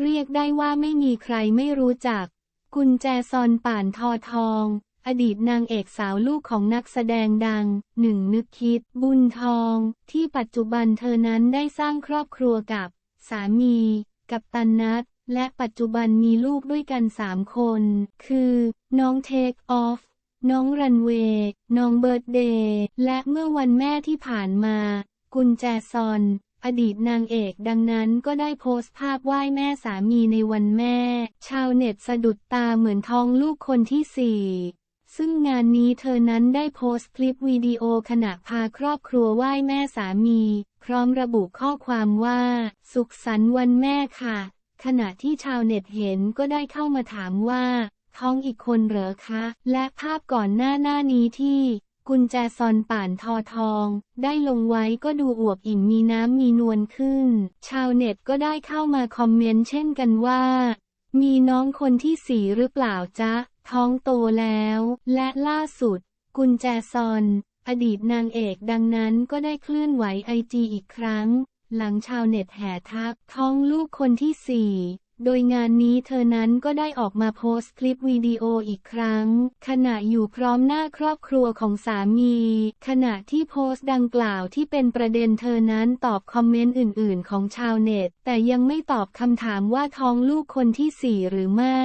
เรียกได้ว่าไม่มีใครไม่รู้จัก กุญแจซอนป่านทอทอง อดีตนางเอกสาวลูกของนักแสดงดัง หนึ่งนึกคิด บุญทอง ที่ปัจจุบันเธอนั้นได้สร้างครอบครัวกับ สามี กับตันนัทและปัจจุบันมีลูกด้วยกันสามคน คือ น้องเทคออฟ น้องรันเวย์ น้องเบิร์ดเดย์ และเมื่อวันแม่ที่ผ่านมา กุญแจซอน อดีตนางเอกดังนั้นก็ได้โพสต์ภาพไหว้แม่สามีในวันแม่ ชาวเน็ตสะดุดตาเหมือนท้องลูกคนที่สี่ซึ่งงานนี้เธอนั้นได้โพสต์คลิปวิดีโอขณะพาครอบครัวไหว้แม่สามี พร้อมระบุข้อความว่า สุขสันต์วันแม่ค่ะ ขณะที่ชาวเน็ตเห็นก็ได้เข้ามาถามว่า ท้องอีกคนเหรอคะ และภาพก่อนหน้าหน้านี้ที่ กุญแจซอนป่านทอทอง ได้ลงไว้ก็ดูอวบอิ่มมีน้ำมีนวลขึ้น ชาวเน็ตก็ได้เข้ามาคอมเมนต์เช่นกันว่า มีน้องคนที่สี่หรือเปล่าจ๊ะ ท้องโตแล้ว และล่าสุด กุญแจซอน อดีตนางเอกดังนั้นก็ได้เคลื่อนไหวไอจีอีกครั้ง หลังชาวเน็ตแห่ทักท้องลูกคนที่สี่ โดยงานนี้เธอนั้นก็ได้ออกมาโพสต์คลิปวิดีโออีกครั้ง ขณะอยู่พร้อมหน้าครอบครัวของสามี ขณะที่โพสต์ดังกล่าวที่เป็นประเด็นเธอนั้นตอบคอมเมนต์อื่น ๆ ของชาวเน็ต แต่ยังไม่ตอบคำถามว่าท้องลูกคนที่สี่หรือไม่